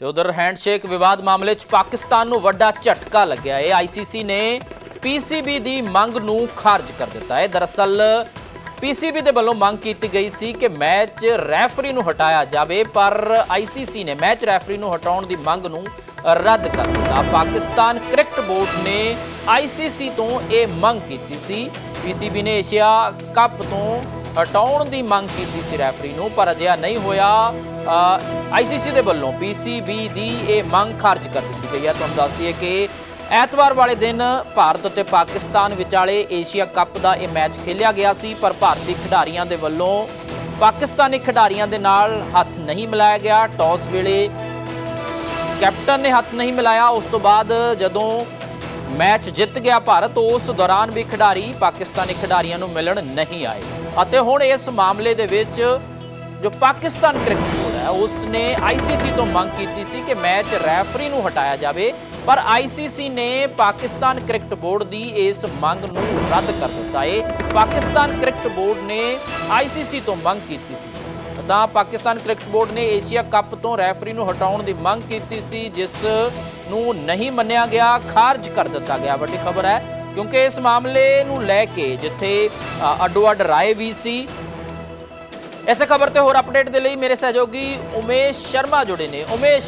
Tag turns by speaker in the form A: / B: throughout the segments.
A: ਤੇ ਉਧਰ ਹੈਂਡਸ਼ੇਕ ਵਿਵਾਦ ਮਾਮਲੇ 'ਚ ਪਾਕਿਸਤਾਨ ਨੂੰ ਵੱਡਾ ਝਟਕਾ ਲੱਗਿਆ। ਹੈ ਆਈਸੀਸੀ ਨੇ ਪੀਸੀਬੀ ਦੀ ਮੰਗ ਨੂੰ ਖਾਰਜ ਕਰ ਦਿੱਤਾ। ਹੈ ਦਰਅਸਲ ਪੀਸੀਬੀ ਦੇ ਵੱਲੋਂ ਮੰਗ ਕੀਤੀ ਗਈ ਸੀ ਕਿ ਮੈਚ ਰੈਫਰੀ ਨੂੰ ਹਟਾਇਆ ਜਾਵੇ, ਪਰ ਆਈਸੀਸੀ ਨੇ ਮੈਚ ਰੈਫਰੀ ਨੂੰ ਹਟਾਉਣ ਦੀ ਮੰਗ ਨੂੰ ਰੱਦ ਕਰ ਦਿੱਤਾ। ਪਾਕਿਸਤਾਨ ਕ੍ਰਿਕਟ ਬੋਰਡ ਨੇ ਆਈਸੀਸੀ ਤੋਂ ਇਹ ਮੰਗ ਕੀਤੀ ਸੀ। ਪੀਸੀਬੀ ਨੇ ਏਸ਼ੀਆ ਕੱਪ ਤੋਂ ਹਟਾਉਣ ਦੀ ਮੰਗ ਕੀਤੀ ਸੀ ਰੈਫਰੀ ਨੂੰ, ਪਰ ਅਜਿਹਾ ਨਹੀਂ ਹੋਇਆ। ਆਈਸੀਸੀ ਦੇ ਵੱਲੋਂ ਪੀਸੀਬੀ ਦੀ ਇਹ ਮੰਗ ਖਾਰਜ ਕਰ ਦਿੱਤੀ ਗਈ ਹੈ। ਤੁਹਾਨੂੰ ਦੱਸ ਦਈਏ ਕਿ ਐਤਵਾਰ ਵਾਲੇ ਦਿਨ ਭਾਰਤ ਅਤੇ ਪਾਕਿਸਤਾਨ ਵਿਚਾਲੇ ਏਸ਼ੀਆ ਕੱਪ ਦਾ ਇਹ ਮੈਚ ਖੇਲਿਆ ਗਿਆ ਸੀ, ਪਰ ਭਾਰਤੀ ਖਿਡਾਰੀਆਂ ਦੇ ਵੱਲੋਂ ਪਾਕਿਸਤਾਨੀ ਖਿਡਾਰੀਆਂ ਦੇ ਨਾਲ ਹੱਥ ਨਹੀਂ ਮਿਲਾਇਆ ਗਿਆ। ਟਾਸ ਵੇਲੇ ਕੈਪਟਨ ਨੇ ਹੱਥ ਨਹੀਂ ਮਿਲਾਇਆ। ਉਸ ਤੋਂ ਬਾਅਦ ਜਦੋਂ ਮੈਚ ਜਿੱਤ ਗਿਆ ਭਾਰਤ, ਉਸ ਦੌਰਾਨ ਵੀ ਖਿਡਾਰੀ ਪਾਕਿਸਤਾਨੀ ਖਿਡਾਰੀਆਂ ਨੂੰ ਮਿਲਣ ਨਹੀਂ ਆਏ। ਅਤੇ ਹੁਣ ਇਸ ਮਾਮਲੇ ਦੇ ਵਿੱਚ ਜੋ ਪਾਕਿਸਤਾਨ ਕ੍ਰਿਕਟ ਬੋਰਡ ਹੈ ਉਸ ਨੇ ਆਈਸੀਸੀ ਤੋਂ ਮੰਗ ਕੀਤੀ ਸੀ ਕਿ ਮੈਚ ਰੈਫਰੀ ਨੂੰ ਹਟਾਇਆ ਜਾਵੇ, ਪਰ ਆਈਸੀਸੀ ਨੇ ਪਾਕਿਸਤਾਨ ਕ੍ਰਿਕਟ ਬੋਰਡ ਦੀ ਇਸ ਮੰਗ ਨੂੰ ਰੱਦ ਕਰ ਦਿੱਤਾ ਏ। ਪਾਕਿਸਤਾਨ ਕ੍ਰਿਕਟ ਬੋਰਡ ਨੇ ਆਈਸੀਸੀ ਤੋਂ ਮੰਗ ਕੀਤੀ ਸੀ। ਤਾਂ ਪਾਕਿਸਤਾਨ ਕ੍ਰਿਕਟ ਬੋਰਡ ਨੇ ਏਸ਼ੀਆ ਕੱਪ ਤੋਂ ਰੈਫਰੀ ਨੂੰ ਹਟਾਉਣ ਦੀ ਮੰਗ ਕੀਤੀ ਸੀ, ਜਿਸ ਨੂੰ ਨਹੀਂ ਮੰਨਿਆ ਗਿਆ, ਖਾਰਜ ਕਰ ਦਿੱਤਾ ਗਿਆ। ਵੱਡੀ ਖਬਰ ਹੈ ਕਿਉਂਕਿ ਇਸ ਮਾਮਲੇ ਨੂੰ ਲੈ ਕੇ ਜਿੱਥੇ ਅੱਡੋ ਅੱਡ ਰਾਏ ਵੀ ਸੀ। ਐਸੇ ਖਬਰ ਤੇ ਹੋਰ ਅਪਡੇਟ ਦੇ ਲਈ ਮੇਰੇ ਸਹਿਯੋਗੀ ਉਮੇਸ਼ ਸ਼ਰਮਾ ਜੁੜੇ ਨੇ। ਉਮੇਸ਼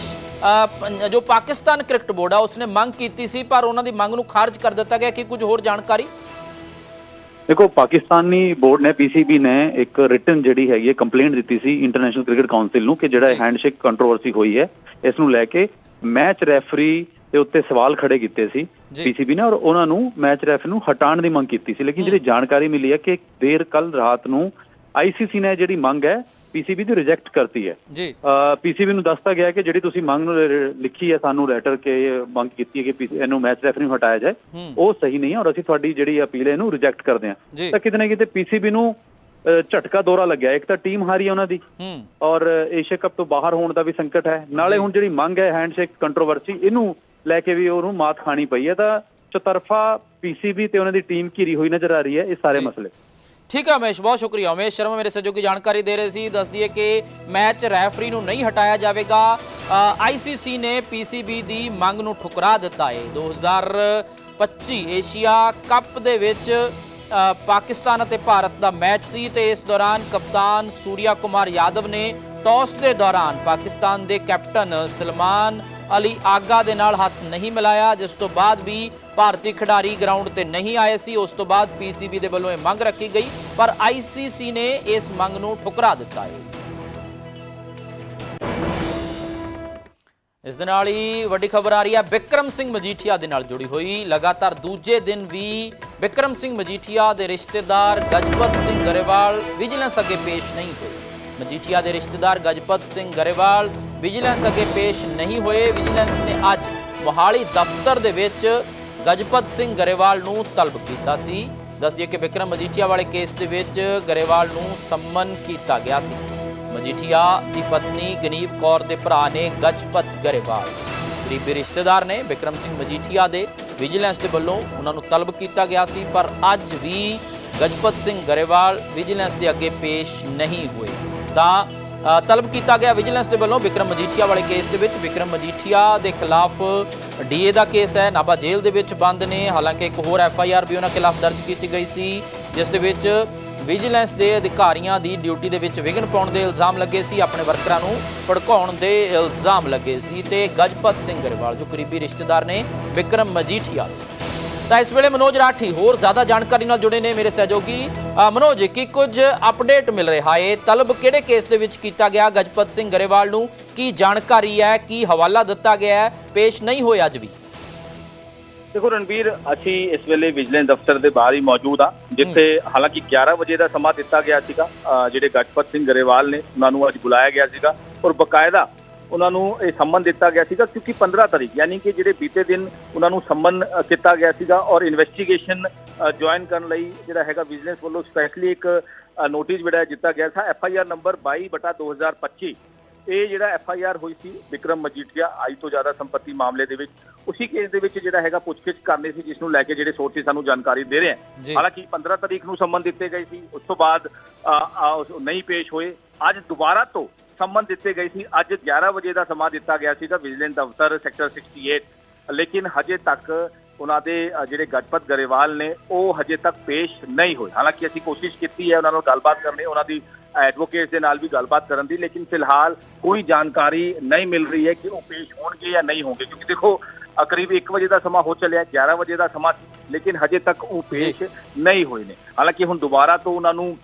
A: ਜੋ ਪਾਕਿਸਤਾਨ ਕ੍ਰਿਕਟ ਬੋਰਡ ਆ ਉਸਨੇ ਮੰਗ ਕੀਤੀ ਸੀ ਪਰ ਉਹਨਾਂ ਦੀ ਮੰਗ ਨੂੰ ਖਾਰਜ ਕਰ ਦਿੱਤਾ ਗਿਆ। ਕਿ ਕੁਝ ਹੋਰ ਜਾਣਕਾਰੀ?
B: ਦੇਖੋ ਪਾਕਿਸਤਾਨੀ ਬੋਰਡ ਨੇ ਪੀਸੀਬੀ ਨੇ ਇੱਕ ਰਿਟਨ ਜਿਹੜੀ ਹੈਗੀ ਹੈ ਕੰਪਲੇਂਟ ਦਿੱਤੀ ਸੀ ਇੰਟਰਨੈਸ਼ਨਲ ਕ੍ਰਿਕਟ ਕਾਉਂਸਲ ਨੂੰ ਕਿ ਜਿਹੜਾ ਹੈਂਡਸ਼ੇਕ ਕੰਟਰੋਵਰਸੀ ਹੋਈ ਹੈ ਇਸ ਨੂੰ ਲੈ ਕੇ ਮੈਚ ਰੈਫਰੀ ਦੇ ਉੱਤੇ ਸਵਾਲ ਖੜੇ ਕੀਤੇ ਸੀ। ਪੀਸੀਬੀ ਨੇ ਔਰ ਉਹਨਾਂ ਨੂੰ ਮੈਚ ਰੈਫਰੀ ਨੂੰ ਹਟਾਉਣ ਦੀ ਮੰਗ ਕੀਤੀ ਸੀ। ਲੇਕਿਨ ਜਿਹੜੀ ਜਾਣਕਾਰੀ ਮਿਲੀ ਹੈ ਕਿ ਦੇਰ ਕੱਲ ਰਾਤ ਨੂੰ ਆਈਸੀਸੀ ਨੇ ਜਿਹੜੀ ਮੰਗ ਹੈ ਪੀਸੀਬੀ ਦੀ ਰਿਜੈਕਟ ਕਰਤੀ ਹੈ।
A: ਜੀ।
B: ਪੀਸੀਬੀ ਨੂੰ ਦੱਸਤਾ ਗਿਆ ਕਿ ਜਿਹੜੀ ਤੁਸੀਂ ਮੰਗ ਨੂੰ ਲਿਖੀ ਹੈ ਸਾਨੂੰ ਲੈਟਰ ਕੇ ਮੰਗ ਕੀਤੀ ਹੈ ਕਿ ਇਹਨੂੰ ਮੈਚ ਰੈਫਰੀ ਨੂੰ ਹਟਾਇਆ ਜਾਏ ਉਹ ਸਹੀ ਨਹੀਂ ਹੈ ਔਰ ਅਸੀਂ ਤੁਹਾਡੀ ਜਿਹੜੀ ਅਪੀਲ ਹੈ ਇਹਨੂੰ ਰਿਜੈਕਟ ਕਰਦੇ ਹਾਂ। ਤਾਂ ਕਿਤੇ ਨਾ ਕਿਤੇ ਪੀਸੀਬੀ ਨੂੰ ਝਟਕਾ ਦੌਰਾ ਲੱਗਿਆ। ਇੱਕ ਤਾਂ ਟੀਮ ਹਾਰੀ ਹੈ ਉਹਨਾਂ ਦੀ। ਔਰ ਏਸ਼ੀਆ ਕੱਪ ਤੋਂ ਬਾਹਰ ਹੋਣ ਦਾ ਵੀ ਸੰਕਟ ਹੈ। ਨਾਲੇ ਹੁਣ ਜਿਹੜੀ ਮੰਗ ਹੈ ਹੈਂਡਸ਼ੇਕ ਕੰਟਰੋਵਰਸੀ ਇਹਨੂੰ ਲੈ ਕੇ ਵੀ ਉਹਨੂੰ ਮਾਤ ਖਾਣੀ ਪਈ ਹੈ ਤਾਂ ਚਤਰਫਾ ਪੀਸੀਬੀ ਤੇ ਉਹਨਾਂ ਦੀ ਟੀਮ ਘਿਰੀ ਹੋਈ ਨਜ਼ਰ ਆ ਰਹੀ ਹੈ ਇਹ ਸਾਰੇ। ਮਸਲੇ।
A: ਠੀਕ ਹੈ ਉਮੇਸ਼ ਬਹੁਤ ਸ਼ੁਕਰੀਆ। ਉਮੇਸ਼ ਸ਼ਰਮਾ ਮੇਰੇ ਸਹਿਯੋਗੀ ਜਾਣਕਾਰੀ ਦੇ ਰਹੇ ਸੀ ਦੱਸ ਦਈਏ ਕਿ ਮੈਚ ਰੈਫਰੀ ਨੂੰ ਨਹੀਂ ਹਟਾਇਆ ਜਾਵੇਗਾ। ਆਈਸੀਸੀ ਨੇ ਪੀਸੀਬੀ ਦੀ ਮੰਗ ਨੂੰ ਠੁਕਰਾ ਦਿੱਤਾ ਹੈ 2025 ਏਸ਼ੀਆ ਕੱਪ ਦੇ ਵਿੱਚ ਪਾਕਿਸਤਾਨ ਅਤੇ ਭਾਰਤ ਦਾ ਮੈਚ ਸੀ ਤੇ ਇਸ ਦੌਰਾਨ ਕਪਤਾਨ ਸੂਰਿਆ ਕੁਮਾਰ ਯਾਦਵ ਨੇ ਟਾਸ ਦੇ ਦੌਰਾਨ ਪਾਕਿਸਤਾਨ ਦੇ ਕੈਪਟਨ ਸਲਮਾਨ ਅਲੀ ਆਗਾ ਦੇ ਨਾਲ ਹੱਥ ਨਹੀਂ ਮਿਲਾਇਆ, ਜਿਸ ਤੋਂ ਬਾਅਦ ਵੀ ਭਾਰਤੀ ਖਿਡਾਰੀ ਗਰਾਊਂਡ ਤੇ ਨਹੀਂ ਆਏ ਸੀ, ਉਸ ਤੋਂ ਬਾਅਦ ਪੀਸੀਬੀ ਦੇ ਵੱਲੋਂ ਇਹ ਮੰਗ ਰੱਖੀ ਗਈ, ਪਰ ਆਈਸੀਸੀ ਨੇ ਇਸ ਮੰਗ ਨੂੰ ਠੁਕਰਾ ਦਿੱਤਾ ਹੈ। ਇਸ ਦੇ ਨਾਲ ਹੀ ਵੱਡੀ ਖਬਰ ਆ ਰਹੀ ਹੈ ਵਿਕਰਮ ਸਿੰਘ ਮਜੀਠੀਆ ਦੇ ਨਾਲ ਜੁੜੀ ਹੋਈ। ਲਗਾਤਾਰ ਦੂਜੇ ਦਿਨ ਵੀ ਵਿਕਰਮ ਸਿੰਘ ਮਜੀਠੀਆ ਦੇ ਰਿਸ਼ਤੇਦਾਰ ਗਜਪਤ ਸਿੰਘ ਗਰੇਵਾਲ ਵਿਜੀਲੈਂਸ ਅੱਗੇ ਪੇਸ਼ ਨਹੀਂ ਹੋਏ। ਮਜੀਠੀਆ ਦੇ ਰਿਸ਼ਤੇਦਾਰ ਗਜਪਤ ਸਿੰਘ ਗਰੇਵਾਲ ਵਿਜੀਲੈਂਸ ਅੱਗੇ ਪੇਸ਼ ਨਹੀਂ ਹੋਏ। ਵਿਜੀਲੈਂਸ ਨੇ ਅੱਜ ਮੋਹਾਲੀ ਦਫ਼ਤਰ ਦੇ ਵਿੱਚ ਗਜਪਤ ਸਿੰਘ ਗਰੇਵਾਲ ਨੂੰ ਤਲਬ ਕੀਤਾ ਸੀ। ਦੱਸ ਦਈਏ ਕਿ ਵਿਕਰਮ ਮਜੀਠੀਆ ਵਾਲੇ ਕੇਸ ਦੇ ਵਿੱਚ ਗਰੇਵਾਲ ਨੂੰ ਸੰਮਨ ਕੀਤਾ ਗਿਆ ਸੀ। ਮਜੀਠੀਆ ਦੀ ਪਤਨੀ ਗਨੀਵ ਕੌਰ ਦੇ ਭਰਾ ਨੇ ਗਜਪਤ ਗਰੇਵਾਲ। ਕਰੀਬੀ ਰਿਸ਼ਤੇਦਾਰ ਨੇ ਵਿਕਰਮ ਸਿੰਘ ਮਜੀਠੀਆ ਦੇ ਵਿਜੀਲੈਂਸ ਦੇ ਵੱਲੋਂ ਉਹਨਾਂ ਨੂੰ ਤਲਬ ਕੀਤਾ ਗਿਆ ਸੀ, ਪਰ ਅੱਜ ਵੀ ਗਜਪਤ ਸਿੰਘ ਗਰੇਵਾਲ ਵਿਜੀਲੈਂਸ ਦੇ ਅੱਗੇ ਪੇਸ਼ ਨਹੀਂ ਹੋਏ। ਤਾਂ ਤਲਬ ਕੀਤਾ ਗਿਆ ਵਿਜੀਲੈਂਸ ਦੇ ਵੱਲੋਂ ਵਿਕਰਮ ਮਜੀਠੀਆ ਵਾਲੇ ਕੇਸ ਦੇ ਵਿੱਚ ਵਿਕਰਮ ਮਜੀਠੀਆ ਦੇ ਖਿਲਾਫ ਡੀਏ ਦਾ ਕੇਸ ਹੈ, ਨਾਭਾ ਜੇਲ੍ਹ ਦੇ ਵਿੱਚ ਬੰਦ ਨੇ। ਹਾਲਾਂਕਿ ਇੱਕ ਹੋਰ ਐਫ ਆਈ ਆਰ ਵੀ ਉਹਨਾਂ ਖਿਲਾਫ ਦਰਜ ਕੀਤੀ ਗਈ ਸੀ, ਜਿਸ ਦੇ ਵਿੱਚ ਵਿਜੀਲੈਂਸ ਦੇ ਅਧਿਕਾਰੀਆਂ ਦੀ ਡਿਊਟੀ ਦੇ ਵਿੱਚ ਵਿਘਨ ਪਾਉਣ ਦੇ ਇਲਜ਼ਾਮ ਲੱਗੇ ਸੀ, ਆਪਣੇ ਵਰਕਰਾਂ ਨੂੰ ਭੜਕਾਉਣ ਦੇ ਇਲਜ਼ਾਮ ਲੱਗੇ ਸੀ ਤੇ ਗਜਪਤ ਸਿੰਘ ਗਰੇਵਾਲ, ਜੋ ਕਰੀਬੀ ਰਿਸ਼ਤੇਦਾਰ ਨੇ ਵਿਕਰਮ ਮਜੀਠੀਆ ਤਾਂ ਇਸ ਵੇਲੇ ਮਨੋਜ ਰਾਠੀ ਹੋਰ ਜ਼ਿਆਦਾ ਜਾਣਕਾਰੀ ਨਾਲ ਜੁੜੇ ਨੇ ਮੇਰੇ ਸਹਿਯੋਗੀ। ਮਨੋਜ ਕੀ ਕੁਝ ਅਪਡੇਟ ਮਿਲ ਰਿਹਾ ਹੈ? ਤਲਬ ਕਿਹੜੇ ਕੇਸ ਦੇ ਵਿੱਚ ਕੀਤਾ ਗਿਆ? ਗਜਪਤ ਸਿੰਘ ਗਰੇਵਾਲ ਨੂੰ ਕੀ ਜਾਣਕਾਰੀ ਹੈ? ਕੀ ਹਵਾਲਾ ਦਿੱਤਾ ਗਿਆ ਹੈ? ਪੇਸ਼ ਨਹੀਂ ਹੋਇਆ ਅੱਜ ਵੀ।
C: ਦੇਖੋ ਰਣਵੀਰ ਅਸੀਂ ਇਸ ਵੇਲੇ ਵਿਜੀਲੈਂਸ ਦਫ਼ਤਰ ਦੇ ਬਾਹਰ ਹੀ ਮੌਜੂਦ ਆ ਜਿੱਥੇ ਹਾਲਾਂਕਿ 11 ਵਜੇ ਦਾ ਸਮਾਂ ਦਿੱਤਾ ਗਿਆ ਸੀਗਾ। ਜਿਹੜੇ ਗਜਪਤ ਸਿੰਘ ਗਰੇਵਾਲ ਨੇ ਉਹਨਾਂ ਨੂੰ ਅੱਜ ਬੁਲਾਇਆ ਗਿਆ ਸੀਗਾ। ਔਰ ਬਕਾਇਦਾ ਉਹਨਾਂ ਨੂੰ ਇਹ ਸੰਮਨ ਦਿੱਤਾ ਗਿਆ ਸੀਗਾ ਕਿਉਂਕਿ 15 ਤਰੀਕ ਯਾਨੀ ਕਿ ਜਿਹੜੇ ਬੀਤੇ ਦਿਨ ਉਹਨਾਂ ਨੂੰ ਸੰਮਨ ਅ, ਕੀਤਾ ਗਿਆ ਸੀਗਾ ਔਰ ਇਨਵੈਸਟੀਗੇਸ਼ਨ ਜੁਆਇਨ ਕਰਨ ਲਈ ਜਿਹੜਾ ਹੈਗਾ ਵਿਜੀਲੈਂਸ ਵੱਲੋਂ ਸਪੈਸ਼ਲੀ ਇੱਕ ਨੋਟਿਸ ਜਿਹੜਾ ਦਿੱਤਾ ਗਿਆ ਸੀ। ਐਫ ਆਈ ਆਰ ਨੰਬਰ 22 ਬਟਾ 2025 ਇਹ ਜਿਹੜਾ ਐਫ ਆਈ ਆਰ ਹੋਈ ਸੀ ਵਿਕਰਮ ਮਜੀਠੀਆ ਆਈ ਤੋਂ ਜ਼ਿਆਦਾ ਸੰਪਤੀ ਮਾਮਲੇ ਦੇ ਵਿੱਚ ਉਸੇ ਕੇਸ ਦੇ ਵਿੱਚ ਜਿਹੜਾ ਹੈਗਾ ਪੁੱਛਗਿੱਛ ਕਰਨੀ ਸੀ ਜਿਸ ਨੂੰ ਲੈ ਕੇ ਜਿਹੜੇ ਸੋਰਸਿਸ ਸਾਨੂੰ ਜਾਣਕਾਰੀ ਦੇ ਰਹੇ। ਹਨ। ਹਾਲਾਂਕਿ 15 ਤਰੀਕ ਨੂੰ ਸੰਮਨ ਦਿੱਤੇ ਗਏ ਸੀ ਉਸ ਤੋਂ ਬਾਅਦ ਨਹੀਂ ਪੇਸ਼ ਹੋਏ। ਅੱਜ ਦੁਬਾਰਾ ਤੋਂ ਸੰਮਨ ਦਿੱਤੇ ਗਏ ਸੀ। ਅੱਜ 11 ਵਜੇ ਦਾ ਸਮਾਂ ਦਿੱਤਾ ਗਿਆ ਸੀਗਾ। ਵਿਜੀਲੈਂਸ ਦਫ਼ਤਰ ਸੈਕਟਰ 68 ਲੇਕਿਨ ਹਜੇ ਤੱਕ ਉਹਨਾਂ ਦੇ ਜਿਹੜੇ ਗਜਪਤ ਗਰੇਵਾਲ ਨੇ ਉਹ ਹਜੇ ਤੱਕ ਪੇਸ਼ ਨਹੀਂ ਹੋਏ। ਹਾਲਾਂਕਿ ਅਸੀਂ ਕੋਸ਼ਿਸ਼ ਕੀਤੀ ਹੈ ਉਹਨਾਂ ਨਾਲ ਗੱਲਬਾਤ ਕਰਨੀ ਉਹਨਾਂ ਦੀ ਐਡਵੋਕੇਟ ਦੇ ਨਾਲ ਵੀ ਗੱਲਬਾਤ ਕਰਨ ਦੀ ਲੇਕਿਨ ਫਿਲਹਾਲ ਕੋਈ ਜਾਣਕਾਰੀ ਨਹੀਂ ਮਿਲ ਰਹੀ ਹੈ ਕਿ ਉਹ ਪੇਸ਼ ਹੋਣਗੇ ਜਾਂ ਨਹੀਂ ਹੋਣਗੇ। ਕਿਉਂਕਿ ਦੇਖੋ ਕਰੀਬ 1 ਵਜੇ ਦਾ ਸਮਾਂ ਹੋ ਚੱਲਿਆ 11 ਵਜੇ ਦਾ ਸਮਾਂ ਸੀ, ਲੇਕਿਨ ਹਜੇ ਤੱਕ ਉਹ ਪੇਸ਼ ਨਹੀਂ ਹੋਏ ਨੇ। ਹਾਲਾਂਕਿ ਹੁਣ ਦੁਬਾਰਾ ਤੋਂ ਉਹਨਾਂ ਨੂੰ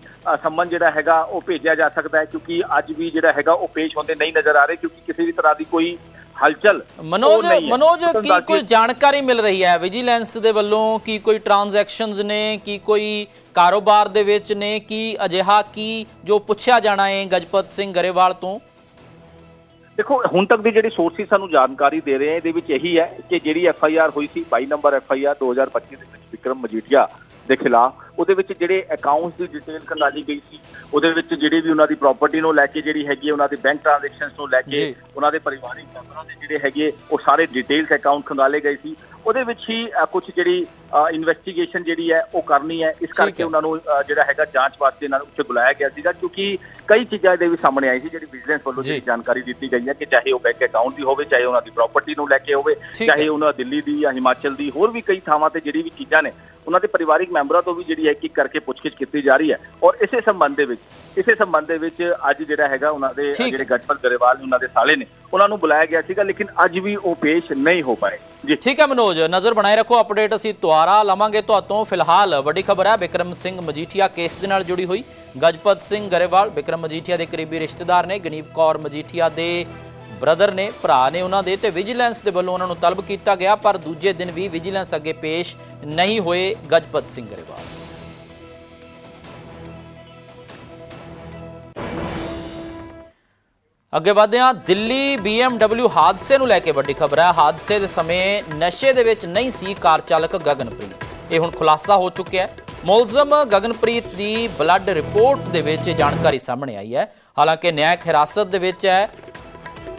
C: ਸੰਮਨ ਜਿਹੜਾ ਹੈਗਾ ਉਹ ਭੇਜਿਆ ਜਾ ਸਕਦਾ ਹੈ ਕਿਉਂਕਿ ਅੱਜ ਵੀ ਜਿਹੜਾ ਹੈਗਾ ਉਹ ਪੇਸ਼ ਹੁੰਦੇ ਨਹੀਂ ਨਜ਼ਰ ਆ ਰਹੇ ਕਿਉਂਕਿ ਕਿਸੇ ਵੀ ਤਰ੍ਹਾਂ ਦੀ ਕੋਈ ਹਲਚਲ
A: ਮਨੋਜ
C: ਹੈ।
A: ਮਨੋਜ ਕੀ ਕੋਈ ਜਾਣਕਾਰੀ ਮਿਲ ਰਹੀ ਹੈ ਵਿਜੀਲੈਂਸ ਦੇ ਵੱਲੋਂ? ਕੀ ਕੋਈ ਟ੍ਰਾਂਜੈਕਸ਼ਨਸ ਨੇ? ਕੀ ਕੋਈ ਕਾਰੋਬਾਰ ਦੇ ਵਿੱਚ ਨੇ? ਕੀ ਅਜਿਹਾ ਕੀ ਜੋ ਪੁੱਛਿਆ ਜਾਣਾ ਹੈ ਗਜਪਤ ਸਿੰਘ ਗਰੇਵਾਲ ਤੋਂ?
C: ਦੇਖੋ ਹੁਣ ਤੱਕ ਦੀ ਜਿਹੜੀ ਸੋਰਸਿਸ ਸਾਨੂੰ ਜਾਣਕਾਰੀ ਦੇ ਰਹੇ ਆ ਇਹਦੇ ਵਿੱਚ ਇਹੀ ਹੈ ਕਿ ਜਿਹੜੀ ਐਫ ਆਈ ਆਰ ਹੋਈ ਸੀ 22 ਨੰਬਰ ਐਫ ਆਈ ਆਰ 2025 ਦੇ ਵਿੱਚ ਵਿਕਰਮ ਮਜੀਠੀਆ ਦੇ ਖਿਲਾਫ ਉਹਦੇ ਵਿੱਚ ਜਿਹੜੇ ਅਕਾਊਂਟਸ ਦੀ ਡਿਟੇਲ ਖੰਗਾਲੀ ਗਈ ਸੀ ਉਹਦੇ ਵਿੱਚ ਜਿਹੜੀ ਵੀ ਉਹਨਾਂ ਦੀ ਪ੍ਰਾਪਰਟੀ ਨੂੰ ਲੈ ਕੇ ਜਿਹੜੀ ਹੈਗੀ ਹੈ, ਉਹਨਾਂ ਦੇ ਬੈਂਕ ਟ੍ਰਾਂਜੈਕਸ਼ਨਸ ਨੂੰ ਲੈ ਕੇ। ਉਹਨਾਂ ਦੇ ਪਰਿਵਾਰਿਕ ਮੈਂਬਰਾਂ ਦੇ ਜਿਹੜੇ ਹੈਗੇ ਉਹ ਸਾਰੇ ਡਿਟੇਲਸ ਅਕਾਊਂਟ ਖੰਗਾਲੇ ਗਏ ਸੀ ਉਹਦੇ ਵਿੱਚ ਹੀ ਕੁਝ ਜਿਹੜੀ ਇਨਵੈਸਟੀਗੇਸ਼ਨ ਜਿਹੜੀ ਹੈ ਉਹ ਕਰਨੀ ਹੈ ਇਸ ਕਰਕੇ। ਉਹਨਾਂ ਨੂੰ ਜਿਹੜਾ ਹੈਗਾ ਜਾਂਚ ਵਾਸਤੇ ਇਹਨਾਂ ਨੂੰ ਉੱਥੇ ਬੁਲਾਇਆ ਗਿਆ ਸੀਗਾ ਕਿਉਂਕਿ ਕਈ ਚੀਜ਼ਾਂ ਇਹਦੇ ਵੀ ਸਾਹਮਣੇ ਆਈ ਸੀ ਜਿਹੜੀ ਵਿਜੀਲੈਂਸ ਵੱਲੋਂ। ਜਿਹੜੀ ਜਾਣਕਾਰੀ ਦਿੱਤੀ ਗਈ ਹੈ ਕਿ ਚਾਹੇ ਉਹ ਬੈਂਕ ਅਕਾਊਂਟ ਦੀ ਹੋਵੇ ਚਾਹੇ ਉਹਨਾਂ ਦੀ ਪ੍ਰਾਪਰਟੀ ਨੂੰ ਲੈ ਕੇ ਹੋਵੇ। ਚਾਹੇ ਉਹਨਾਂ ਦਿੱਲੀ ਦੀ ਜਾਂ ਹਿਮਾਚਲ ਦੀ ਹੋਰ ਵੀ ਕਈ ਥਾਵਾਂ ਤੇ ਜਿਹੜੀ ਵੀ ਚੀਜ਼ਾਂ ਨੇ ਉਹਨਾਂ ਦੇ ਪਰਿਵਾਰਿਕ ਮੈਂਬਰਾਂ ਤੋਂ ਵੀ ਜਿਹੜੀ ਹੈ ਕਿ ਕਰਕੇ ਪੁੱਛਗਿੱਛ ਕੀਤੀ ਜਾ ਰਹੀ ਹੈ ਔਰ ਇਸੇ ਸੰਬੰਧ ਦੇ ਵਿੱਚ ਇਸੇ ਸੰਬੰਧ ਦੇ ਵਿੱਚ ਅੱਜ ਜਿਹੜਾ ਹੈਗਾ ਉਹਨਾਂ ਦੇ। ਜਿਹੜੇ ਗਜਪਤ ਗਰੇਵਾਲ ਉਹਨਾਂ ਦੇ ਸਾਲੇ ਨੇ ਉਹਨਾਂ ਨੂੰ ਬੁਲਾਇਆ ਗਿਆ ਸੀਗਾ ਲੇਕਿਨ ਅੱਜ ਵੀ ਉਹ ਪੇਸ਼ ਨਹੀਂ ਹੋ ਪਾਏ। ਜੀ।
A: ਠੀਕ ਹੈ ਮਨੋਜ ਨਜ਼ਰ ਬਣਾਏ ਰੱਖੋ ਅਪਡੇਟ ਅਸੀਂ ਦੁਆਰਾ ਲਵਾਂਗੇ ਤੁਹਾਤੋਂ। ਫਿਲਹਾਲ ਵੱਡੀ ਖਬਰ ਹੈ ਵਿਕਰਮ ਸਿੰਘ ਮਜੀਠੀਆ ਕੇਸ ਦੇ ਨਾਲ ਜੁੜੀ ਹੋਈ। ਗਜਪਤ ਸਿੰਘ ਗਰੇਵਾਲ ਵਿਕਰਮ ਮਜੀਠੀਆ ਦੇ ਕਰੀਬੀ ਰਿਸ਼ਤੇਦਾਰ ਨੇ ਗਨੀਵ ਕੌਰ ਮਜੀਠੀਆ ਦੇ ਬ੍ਰਦਰ ਨੇ, ਭਰਾ ਨੇ ਉਹਨਾਂ ਦੇ ਤੇ ਵਿਜੀਲੈਂਸ ਦੇ ਵੱਲੋਂ ਉਹਨਾਂ ਨੂੰ ਤਲਬ ਕੀਤਾ ਗਿਆ, ਪਰ ਦੂਜੇ ਦਿਨ ਵੀ ਵਿਜੀਲੈਂਸ ਅੱਗੇ ਪੇਸ਼ ਨਹੀਂ ਹੋਏ ਗਜਪਤ ਸਿੰਘ ਗਰੇਵਾਲ। ਅੱਗੇ ਵਧਦੇ ਹਾਂ, ਦਿੱਲੀ BMW ਹਾਦਸੇ ਨੂੰ ਲੈ ਕੇ ਵੱਡੀ ਖਬਰ ਹੈ। ਹਾਦਸੇ ਦੇ ਸਮੇਂ ਨਸ਼ੇ ਦੇ ਵਿੱਚ ਨਹੀਂ ਸੀ ਕਾਰ ਚਾਲਕ ਗਗਨਪ੍ਰੀਤ। ਇਹ ਹੁਣ ਖੁਲਾਸਾ ਹੋ ਚੁੱਕਿਆ ਹੈ। ਮੁਲਜ਼ਮ ਗਗਨਪ੍ਰੀਤ ਦੀ ਬਲੱਡ ਰਿਪੋਰਟ ਦੇ ਵਿੱਚ ਇਹ ਜਾਣਕਾਰੀ ਸਾਹਮਣੇ ਆਈ ਹੈ। ਹਾਲਾਂਕਿ, ਨਿਆਇਕ ਹਿਰਾਸਤ ਦੇ ਵਿੱਚ ਹੈ।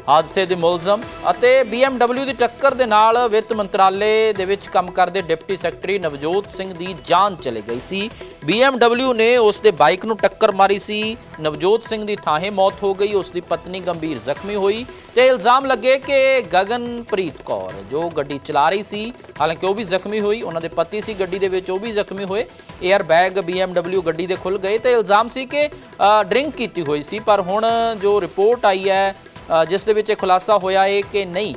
A: ਹਾਦਸੇ ਦੇ ਮੁਲਜ਼ਮ ਅਤੇ BMW ਦੀ ਟੱਕਰ ਦੇ ਨਾਲ ਵਿੱਤ ਮੰਤਰਾਲੇ ਦੇ ਵਿੱਚ ਕੰਮ ਕਰਦੇ ਡਿਪਟੀ ਸੈਕਟਰੀ ਨਵਜੋਤ ਸਿੰਘ ਦੀ ਜਾਨ ਚਲੇ ਗਈ ਸੀ। BMW ਨੇ ਉਸ ਦੇ ਬਾਈਕ ਨੂੰ ਟੱਕਰ ਮਾਰੀ ਸੀ। ਨਵਜੋਤ ਸਿੰਘ ਦੀ ਥਾਂਹੇ ਮੌਤ ਹੋ ਗਈ। ਉਸ ਦੀ ਪਤਨੀ ਗੰਭੀਰ ਜ਼ਖਮੀ ਹੋਈ ਤੇ ਇਲਜ਼ਾਮ ਲੱਗੇ ਕਿ ਗਗਨਪ੍ਰੀਤ ਕੌਰ, ਜੋ ਗੱਡੀ ਚਲਾ ਰਹੀ ਸੀ, ਹਾਲਾਂਕਿ ਉਹ ਵੀ ਜ਼ਖਮੀ ਹੋਈ। ਉਹਨਾਂ ਦੇ ਪਤੀ ਸੀ ਗੱਡੀ ਦੇ ਵਿੱਚ, ਉਹ ਵੀ ਜ਼ਖਮੀ ਹੋਏ। 에ਅਰ ਬੈਗ BMW ਗੱਡੀ ਦੇ ਖੁੱਲ ਗਏ ਤੇ ਇਲਜ਼ਾਮ ਸੀ ਕਿ ਡਰਿੰਕ ਕੀਤੀ ਹੋਈ ਸੀ। ਪਰ ਹੁਣ ਜੋ ਰਿਪੋਰਟ ਆਈ ਹੈ ਜਿਸ ਦੇ ਵਿੱਚ ਇਹ ਖੁਲਾਸਾ ਹੋਇਆ ਹੈ ਕਿ ਨਹੀਂ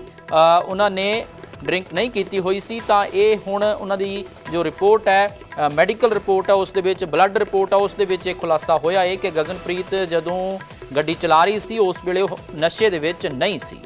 A: ਉਹਨਾਂ ਨੇ ਡਰਿੰਕ ਨਹੀਂ ਕੀਤੀ ਹੋਈ ਸੀ, ਤਾਂ ਇਹ ਹੁਣ ਉਹਨਾਂ ਦੀ ਜੋ ਰਿਪੋਰਟ ਹੈ ਮੈਡੀਕਲ ਰਿਪੋਰਟ ਹੈ, ਉਸ ਦੇ ਵਿੱਚ ਬਲੱਡ ਰਿਪੋਰਟ ਹੈ, ਉਸ ਦੇ ਵਿੱਚ ਇਹ ਖੁਲਾਸਾ ਹੋਇਆ ਹੈ ਕਿ ਗਗਨਪ੍ਰੀਤ ਜਦੋਂ ਗੱਡੀ ਚਲਾ ਰਹੀ ਸੀ, ਉਸ ਵੇਲੇ ਉਹ ਨਸ਼ੇ ਦੇ ਵਿੱਚ ਨਹੀਂ ਸੀ।